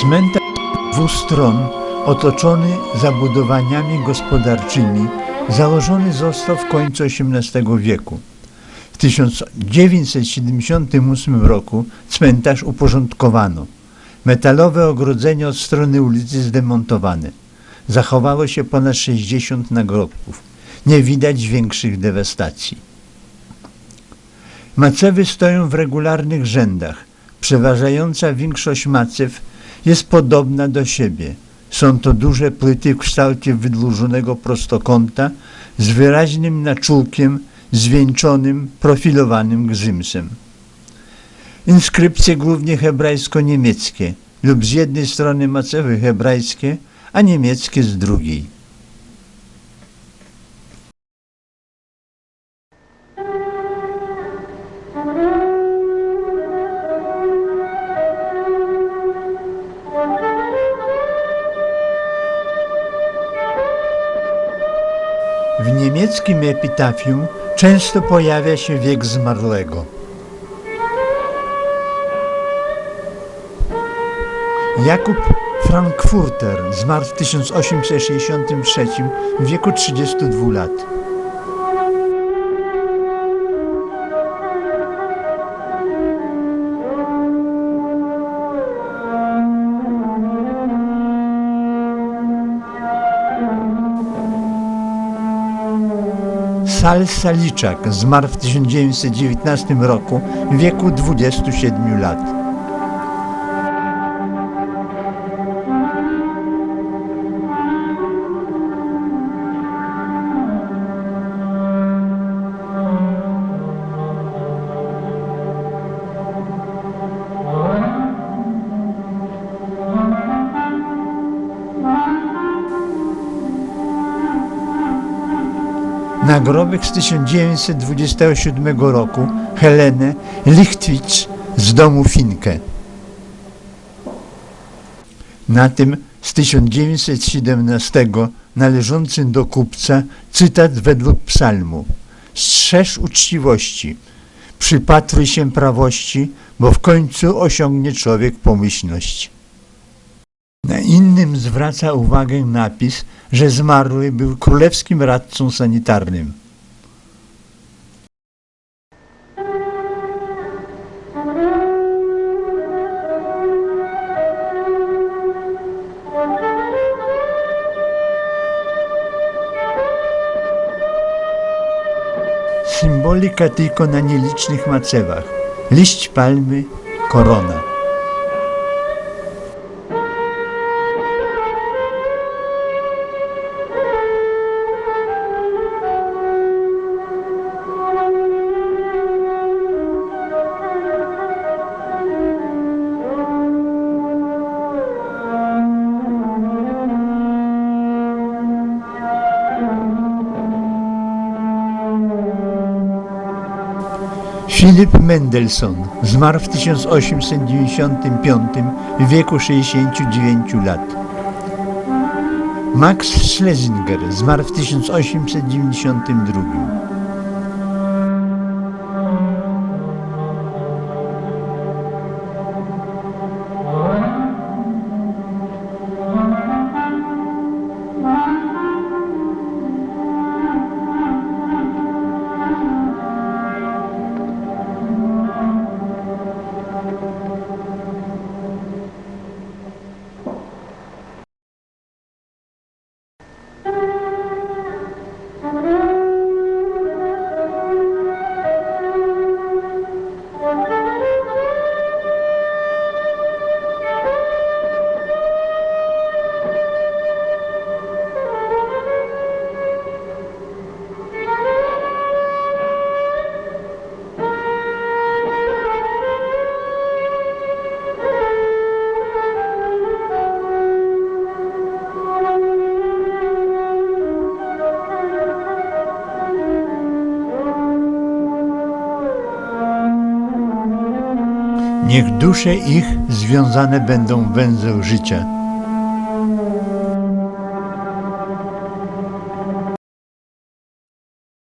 Cmentarz dwóch stron, otoczony zabudowaniami gospodarczymi, założony został w końcu XVIII wieku. W 1978 roku cmentarz uporządkowano. Metalowe ogrodzenie od strony ulicy zdemontowane. Zachowało się ponad 60 nagrobków. Nie widać większych dewastacji. Macewy stoją w regularnych rzędach. Przeważająca większość macew jest podobna do siebie. Są to duże płyty w kształcie wydłużonego prostokąta z wyraźnym naczółkiem zwieńczonym, profilowanym gzymsem. Inskrypcje głównie hebrajsko-niemieckie lub z jednej strony macewy hebrajskie, a niemieckie z drugiej. W niemieckim epitafium często pojawia się wiek zmarłego. Jakub Frankfurter zmarł w 1863 w wieku 32 lat. Sal Saliczak zmarł w 1919 roku w wieku 27 lat. Nagrobek z 1927 roku Helenę Lichtwicz z domu Finkę. Na tym z 1917 należący do kupca cytat według psalmu. Strzeż uczciwości, przypatruj się prawości, bo w końcu osiągnie człowiek pomyślność. Innym zwraca uwagę napis, że zmarły był królewskim radcą sanitarnym. Symbolika tylko na nielicznych macewach. Liść palmy, korona. Philip Mendelssohn zmarł w 1895 w wieku 69 lat. Max Schlesinger zmarł w 1892. Niech dusze ich związane będą węzeł życia.